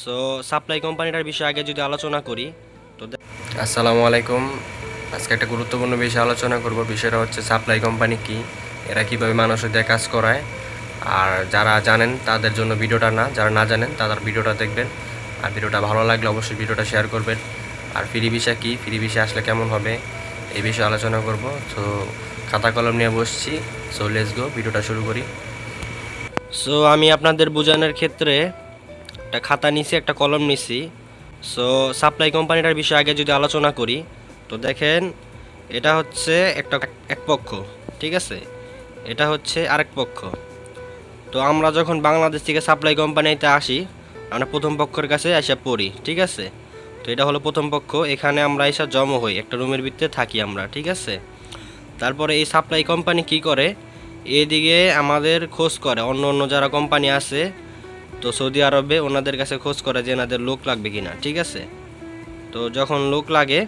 So supply কোম্পানিটার বিষয়ে আগে যদি আলোচনা করি তো আসসালামু আলাইকুম। আজকে একটা গুরুত্বপূর্ণ বিষয় আলোচনা করব। বিষয়টা হচ্ছে সাপ্লাই কোম্পানি কি এরা কীভাবে মানুষের দিয়ে কাজ করায়। আর যারা জানেন তাদের জন্য ভিডিওটা না যারা না জানেন তাদের ভিডিওটা দেখবেন। আর ভিডিওটা ভালো লাগলে অবশ্যই ভিডিওটা শেয়ার করবেন। আর ফ্রি ভিসা কি ফ্রি ভিসা আসলে কেমন হবে এই বিষয়ে আলোচনা করব। তো খাতা কলম নিয়ে বসছি। সো লেটস গো ভিডিওটা শুরু করি। সো আমি আপনাদের বোঝানোর ক্ষেত্রে একটা খাতা নিছি, একটা কলম নিছি। সো সাপ্লাই কোম্পানিটার বিষয়ে আগে যদি আলোচনা করি, তো দেখেন, এটা হচ্ছে একটা এক পক্ষ, ঠিক আছে? এটা হচ্ছে আরেক পক্ষ। তো আমরা যখন বাংলাদেশ থেকে সাপ্লাই কোম্পানিতে আসি, আমরা প্রথম পক্ষের কাছে এসে পড়ি, ঠিক আছে? তো এটা হলো প্রথম পক্ষ, এখানে আমরা এসে জমা হই, একটা রুমের ভিতরে থাকি আমরা, ঠিক আছে? তারপরে এই সাপ্লাই কোম্পানি কি করে? এদিকে আমাদের খোঁজ করে, অন্য অন্য যারা কোম্পানি আছে তো সৌদি আরবে ওনাদের কাছে খোঁজ করে যে এনাদের লোক লাগবে কিনা, ঠিক আছে? তো যখন লোক লাগে,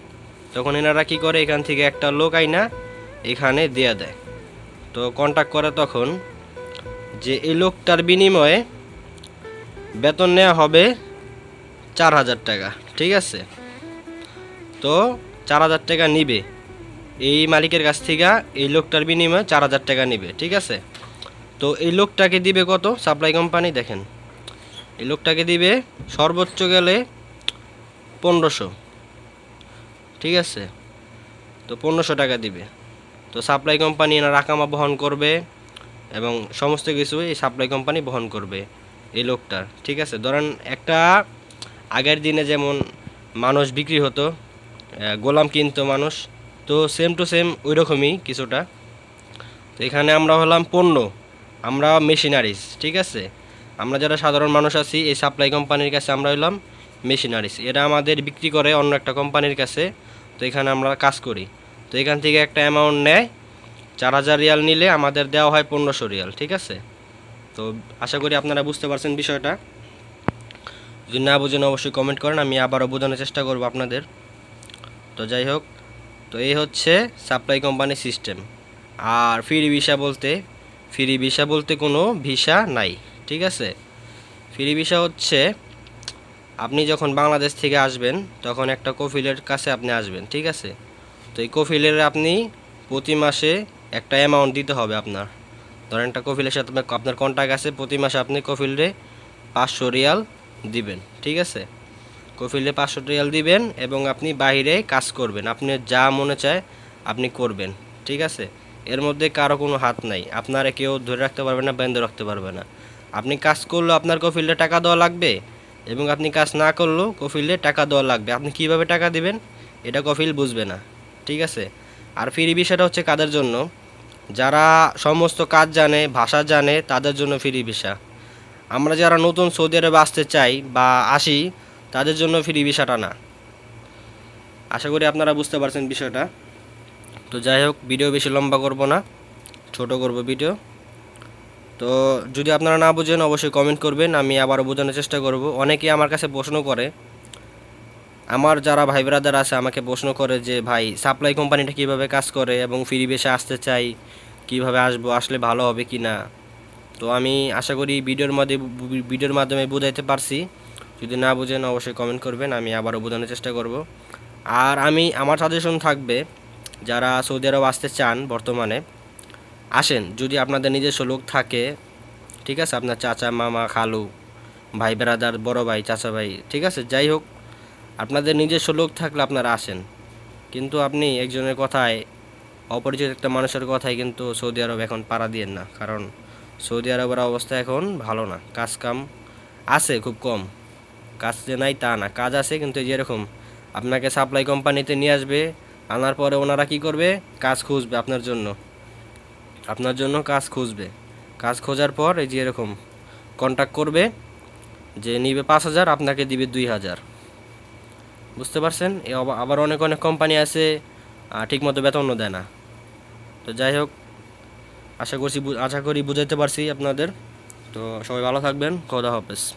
তখন এনারা কি করে? এখান থেকে একটা লোক আইনা, এখানে দেয়া দেয়। তো কন্ট্যাক্ট করে তখন যে এই লোকটার বিনিময়ে বেতন নেওয়া হবে চার হাজার টাকা, ঠিক আছে? তো চার হাজার টাকা নিবে। এই মালিকের কাছ থেকে এই লোকটার বিনিময়ে চার হাজার টাকা নিবে, ঠিক আছে? তো এই লোকটাকে দিবে কত? সাপ্লাই কোম্পানি দেখেন। এই লোকটাকে দিবে সর্বোচ্চ গেলে পনেরোশো। ঠিক আছে? তো পনেরোশো টাকা দিবে। তো সাপ্লাই কোম্পানি এনার রাকামা বহন করবে এবং সমস্ত কিছু এই সাপ্লাই কোম্পানি বহন করবে এই লোকটার। ঠিক আছে? ধরেন একটা আগের দিনে যেমন মানুষ বিক্রি হতো গোলাম কিনতো মানুষ, তো সেম টু সেম ওই রকমই কিছুটা। তো এখানে আমরা হলাম পণ্য, আমরা মেশিনারিজ ঠিক আছে? আমরা যারা সাধারণ মানুষ আছি, এই সাপ্লাই কোম্পানির কাছে আমরা হলাম মেশিনারিস এরা আমাদের বিক্রি করে অন্য একটা কোম্পানির কাছে। তো এখানে আমরা কাজ করি। তো এখান থেকে একটা অ্যামাউন্ট নেয়, চার হাজার রিয়াল নিলে আমাদের দেওয়া হয় পনেরোশো রিয়াল, ঠিক আছে? তো আশা করি আপনারা বুঝতে পারছেন বিষয়টা। যদি না বুঝেন অবশ্যই কমেন্ট করেন, আমি আবারও বোঝানোর চেষ্টা করব আপনাদের। তো যাই হোক, তো এই হচ্ছে সাপ্লাই কোম্পানি সিস্টেম আর ফ্রি ভিসা বলতে ফ্রি ভিসা বলতে কোনো ভিসা নাই। ঠিক আছে? ফ্রি ভিসা হচ্ছে, আপনি যখন বাংলাদেশ থেকে আসবেন, তখন একটা কফিলের কাছে আপনি আসবেন, ঠিক আছে? তো এই কফিলের আপনি প্রতি মাসে একটা অ্যামাউন্ট দিতে হবে আপনার। ধরেন একটা কফিলের সাথে আপনার- কন্ট্যাক্ট আছে, প্রতি মাসে আপনি কফিলরে পাঁচশো রিয়াল দিবেন, ঠিক আছে? কফিলে পাঁচশো রিয়াল দিবেন এবং আপনি বাইরে কাজ করবেন। আপনি যা মনে চায় আপনি করবেন, ঠিক আছে? এর মধ্যে কারও কোনো হাত নাই। আপনারা কেউ ধরে রাখতে পারবে না, বেঁধে রাখতে পারবে না। আপনি কাজ করলেও আপনার কফিলে টাকা দেওয়া লাগবে এবং আপনি কাজ না করলেও কফিলে টাকা দেওয়া লাগবে। আপনি কীভাবে টাকা দিবেন এটা কফিল বুঝবে না, ঠিক আছে? আর ফ্রি ভিসাটা হচ্ছে কাদের জন্য? যারা সমস্ত কাজ জানে, ভাষা জানে, তাদের জন্য ফ্রি ভিসা। আমরা যারা নতুন সৌদি আরবে আসতে চাই বা আসি, তাদের জন্য ফ্রি ভিসাটা না। আশা করি আপনারা বুঝতে পারছেন বিষয়টা। তো যাই হোক, ভিডিও বেশি লম্বা করব না, ছোট করব ভিডিও। তো যদি আপনারা না বুঝেন, অবশ্যই কমেন্ট করবেন, আমি আবারও বোঝানোর চেষ্টা করব। অনেকেই আমার কাছে প্রশ্ন করে, আমার যারা ভাই ব্রাদার আছে, আমাকে প্রশ্ন করে যে, ভাই সাপ্লাই কোম্পানিটা কীভাবে কাজ করে এবং ফ্রি বেশে আসতে চাই? কীভাবে আসব? আসলে ভালো হবে কি না? তো আমি আশা করি ভিডিওর মধ্যে ভিডিওর মাধ্যমে বোঝাইতে পারছি। যদি না বুঝেন, অবশ্যই কমেন্ট করবেন, আমি আবারও বোঝানোর চেষ্টা করব। আর আমি, আমার সাজেশন থাকবে, যারা সৌদি আরব আসতে চান বর্তমানে আসেন, যদি আপনাদের নিজস্ব লোক থাকে, ঠিক আছে? আপনার চাচা, মামা, খালু, ভাই ব্রাদার বড় ভাই, চাচা ভাই, ঠিক আছে? যাই হোক, আপনাদের নিজস্ব লোক থাকলে আপনারা আসেন। কিন্তু আপনি একজনের কথায়, অপরিচিত একটা মানুষের কথায় কিন্তু সৌদি আরব এখন পাড়া দিয়েন না। কারণ সৌদি আরবের অবস্থা এখন ভালো না। কাজ কাম আছে খুব কম। কাজ যে নাই তা না। কাজ আছে কিন্তু যেরকম আপনাকে সাপ্লাই কোম্পানিতে নিয়ে আসবে, আনার পরে ওনারা কি করবে? কাজ খুঁজবে আপনার জন্য। আপনার জন্য কাজ খুঁজবে। কাজ খোঁজার পর এই যে এরকম কন্ট্যাক্ট করবে যে নিবে পাঁচ হাজার, আপনাকে দিবে দুই হাজার। বুঝতে পারছেন? এ আবার- অনেক অনেক কোম্পানি আছে ঠিকমতো বেতনও দেয় না। তো যাই হোক, আশা করছি আশা করি বুঝাইতে পারছি আপনাদের। তো সবাই ভালো থাকবেন। খোদা হাফেজ।